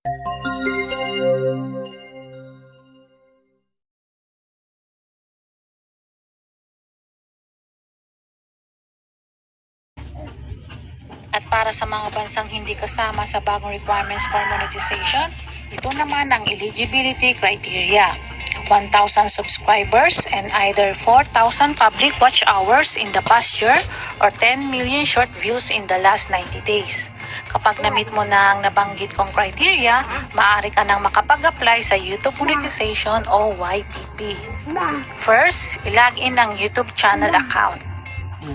At para sa mga bansang hindi kasama sa bagong requirements for monetization, ito naman ang eligibility criteria. 1,000 subscribers and either 4,000 public watch hours in the past year or 10 million short views in the last 90 days. Kapag na-meet mo na ang nabanggit kong criteria, maaari ka nang makapag-apply sa YouTube Monetization o YPP. First, ilagin ang YouTube channel account.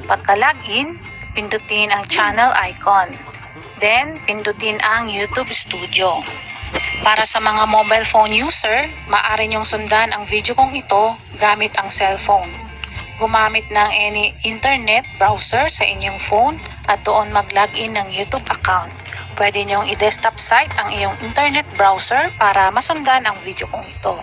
Pagka-login, pindutin ang channel icon. Then, pindutin ang YouTube Studio. Para sa mga mobile phone user, maaari niyong sundan ang video kong ito gamit ang cellphone. Gumamit ng any internet browser sa inyong phone at doon mag-login ng YouTube account. Pwede niyong i-desktop site ang iyong internet browser para masundan ang video kong ito.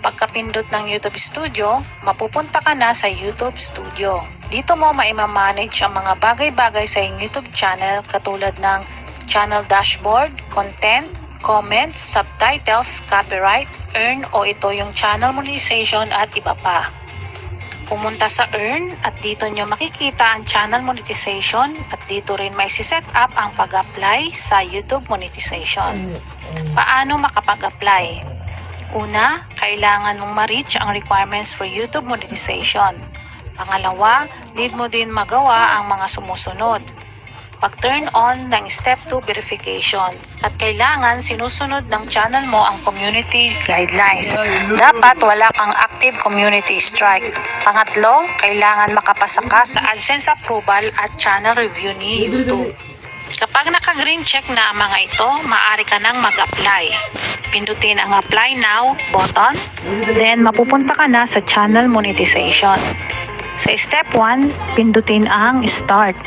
Pagkapindot ng YouTube Studio, mapupunta ka na sa YouTube Studio. Dito mo maimamanage ang mga bagay-bagay sa iyong YouTube channel katulad ng channel dashboard, content, comments, subtitles, copyright, earn o ito yung channel monetization at iba pa. Pumunta sa earn at dito nyo makikita ang channel monetization at dito rin may set up ang pag-apply sa YouTube monetization. Paano makapag-apply? Una, kailangan mong ma-reach ang requirements for YouTube monetization. Pangalawa, need mo din magawa ang mga sumusunod. Pag-turn on ng Step 2 verification at kailangan sinusunod ng channel mo ang community guidelines. Dapat wala kang active community strike. Pangatlo, kailangan makapasa ka sa AdSense approval at channel review ni YouTube. Kapag naka-green check na ang mga ito, maaari ka nang mag-apply. Pindutin ang Apply Now button, then mapupunta ka na sa channel monetization. Sa step 1, pindutin ang Start.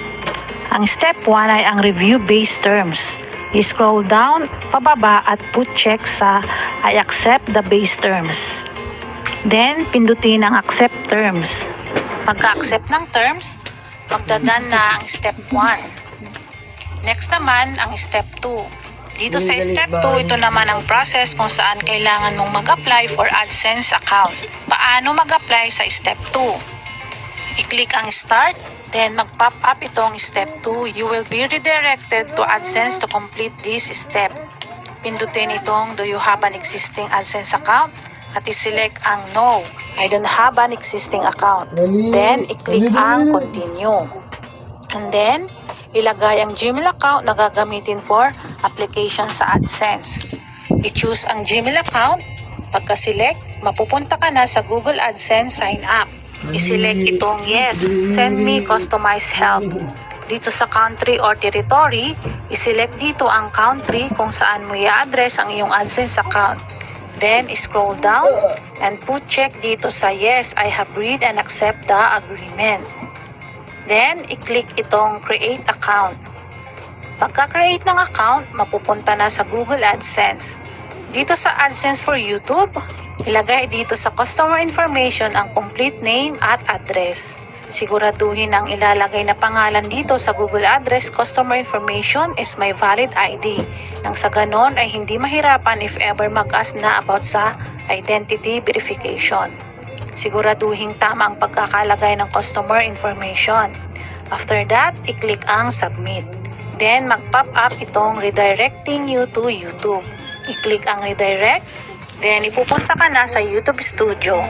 Ang step 1 ay ang review-based terms. I-scroll down, pababa at put check sa I accept the base terms. Then, pindutin ang accept terms. Pagka-accept ng terms, magdadan na ang step 1. Next naman, ang step 2. Dito sa step 2, ito naman ang process kung saan kailangan mong mag-apply for AdSense account. Paano mag-apply sa step 2? I-click ang start, then mag-pop up itong step 2. You will be redirected to AdSense to complete this step. Pindutin itong do you have an existing AdSense account? At i-select ang no, I don't have an existing account. Then, i-click ang continue. And then, ilagay ang Gmail account na gagamitin for application sa AdSense. I-choose ang Gmail account. Pagka-select, mapupunta ka na sa Google AdSense sign up. I-select itong yes, send me customized help. Dito sa country or territory, i-select dito ang country kung saan mo i-address ang iyong AdSense account. Then, scroll down and put check dito sa yes, I have read and accept the agreement. Then, i-click itong create account. Pagka-create ng account, mapupunta na sa Google AdSense. Dito sa AdSense for YouTube, ilagay dito sa customer information ang complete name at address. Siguraduhin ang ilalagay na pangalan dito sa Google address customer information is my valid ID. Nang sa ganon ay hindi mahirapan if ever mag-ask na about sa identity verification. Siguraduhin tama ang pagkakalagay ng customer information. After that, i-click ang submit. Then, mag-pop up itong redirecting you to YouTube. I-click ang redirect. Then, ipupunta ka na sa YouTube Studio.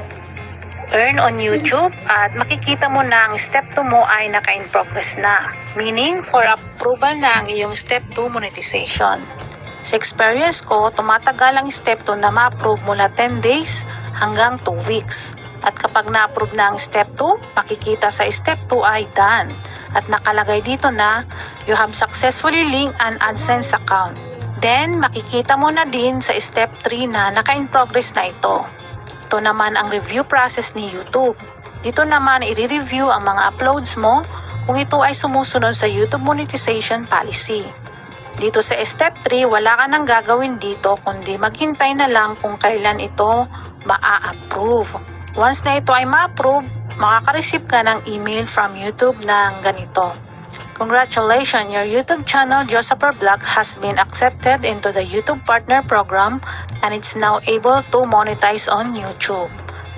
Earn on YouTube at makikita mo na ang step 2 mo ay naka-in progress na. Meaning, for approval na ang iyong step 2 monetization. Sa experience ko, tumatagal ang step 2 na ma-approve mula 10 days hanggang 2 weeks. At kapag na-approve na ang step 2, makikita sa step 2 ay done. At nakalagay dito na you have successfully linked an AdSense account. Then, makikita mo na din sa step 3 na naka-in progress na ito. Ito naman ang review process ni YouTube. Dito naman i-review ang mga uploads mo kung ito ay sumusunod sa YouTube monetization policy. Dito sa step 3, wala ka nang gagawin dito kundi maghintay na lang kung kailan ito maa-approve. Once na ito ay ma-approve, makaka-receive ka ng email from YouTube ng ganito. Congratulations, your YouTube channel Josepher Black has been accepted into the YouTube Partner Program and it's now able to monetize on YouTube.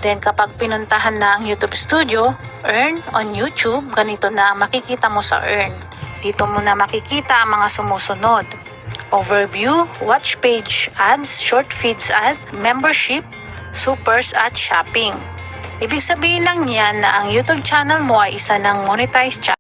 Then kapag pinuntahan na ang YouTube Studio, Earn on YouTube, ganito na ang makikita mo sa Earn. Dito mo na makikita ang mga sumusunod. Overview, watch page ads, short feeds ad, membership, supers at shopping. Ibig sabihin lang yan na ang YouTube channel mo ay isa ng monetized channel